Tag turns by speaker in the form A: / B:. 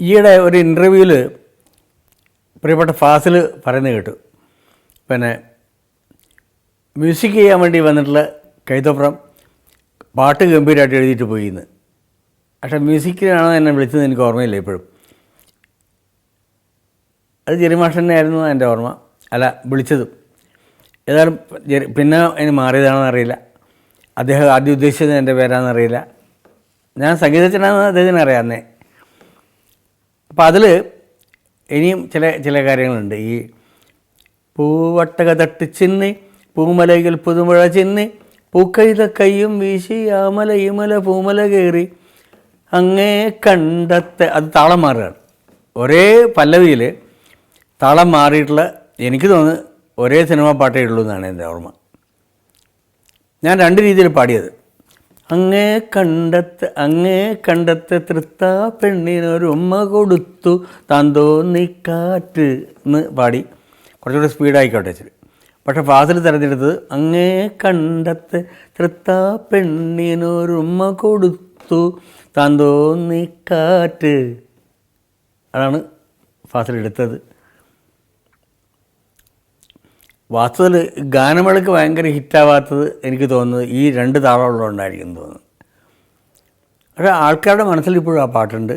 A: ഈയിടെ ഒരു ഇന്റർവ്യൂവിൽ പ്രിയപ്പെട്ട ഫാസിൽ പറയുന്നത് കേട്ടു. പിന്നെ മ്യൂസിക് ചെയ്യാൻ വേണ്ടി വന്നിട്ടുള്ള കൈതപ്പുറം പാട്ട് ഗംഭീരമായിട്ട് എഴുതിയിട്ട് പോയി ഇന്ന് പക്ഷേ മ്യൂസിക്കിനാണോ എന്നെ വിളിച്ചത് എനിക്ക് ഓർമ്മയില്ല ഇപ്പോഴും. അത് ജെറിമാഷനെ ആയിരുന്നു എന്റെ ഓർമ്മ. അല്ല വിളിച്ചതും. ഏതായാലും പിന്നെ അതിന് മാറിയതാണെന്ന് അറിയില്ല അദ്ദേഹം ആദ്യം ഉദ്ദേശിച്ചത് എന്റെ പേരാണെന്ന് അറിയില്ല ഞാൻ സംഗീതജ്ഞനാണെന്ന് അദ്ദേഹത്തിന് അറിയാം അപ്പം അതിൽ ഇനിയും ചില ചില കാര്യങ്ങളുണ്ട്. ഈ പൂവട്ടക തട്ടിച്ചിന്ന് പൂമലയിൽ പുതുമഴ ചെന്ന് പൂക്കൈത കയ്യും വീശി ആമല ഇമല പൂമല കയറി അങ്ങേ കണ്ടത്തെ അത് താളം മാറുകയാണ്. ഒരേ പല്ലവിയിൽ താളം മാറിയിട്ടുള്ള എനിക്ക് തോന്നുന്നു ഒരേ സിനിമ പാട്ടേ ഉള്ളൂ എന്നാണ് എന്റെ ഓർമ്മ. ഞാൻ രണ്ട് രീതിയിൽ പാടിയത്. അങ്ങേ കണ്ടത്ത് അങ്ങേ കണ്ടത്ത് തൃത്ത പെണ്ണിനൊരു ഉമ്മ കൊടുത്തു. താന്തോ കാറ്റ് എന്ന് പാടി. കുറച്ചുകൂടി സ്പീഡായിക്കോട്ടെ ഇച്ചിരി. പക്ഷെ ഫാസിൽ തിരഞ്ഞെടുത്തത് അങ്ങേ കണ്ടത്ത് തൃത്ത പെണ്ണിനൊരു ഉമ്മ കൊടുത്തു. താന്തോ കാറ്റ്. അതാണ് ഫാസിൽ എടുത്തത്. വാസ്തവത്തിൽ ഗാനമേളക്ക് ഭയങ്കര ഹിറ്റാവാത്തത് എനിക്ക് തോന്നുന്നത് ഈ രണ്ട് താളമുള്ളതുകൊണ്ടായിരിക്കും തോന്നുന്നു പക്ഷേ ആൾക്കാരുടെ മനസ്സിൽ ഇപ്പോഴും ആ പാട്ടുണ്ട്.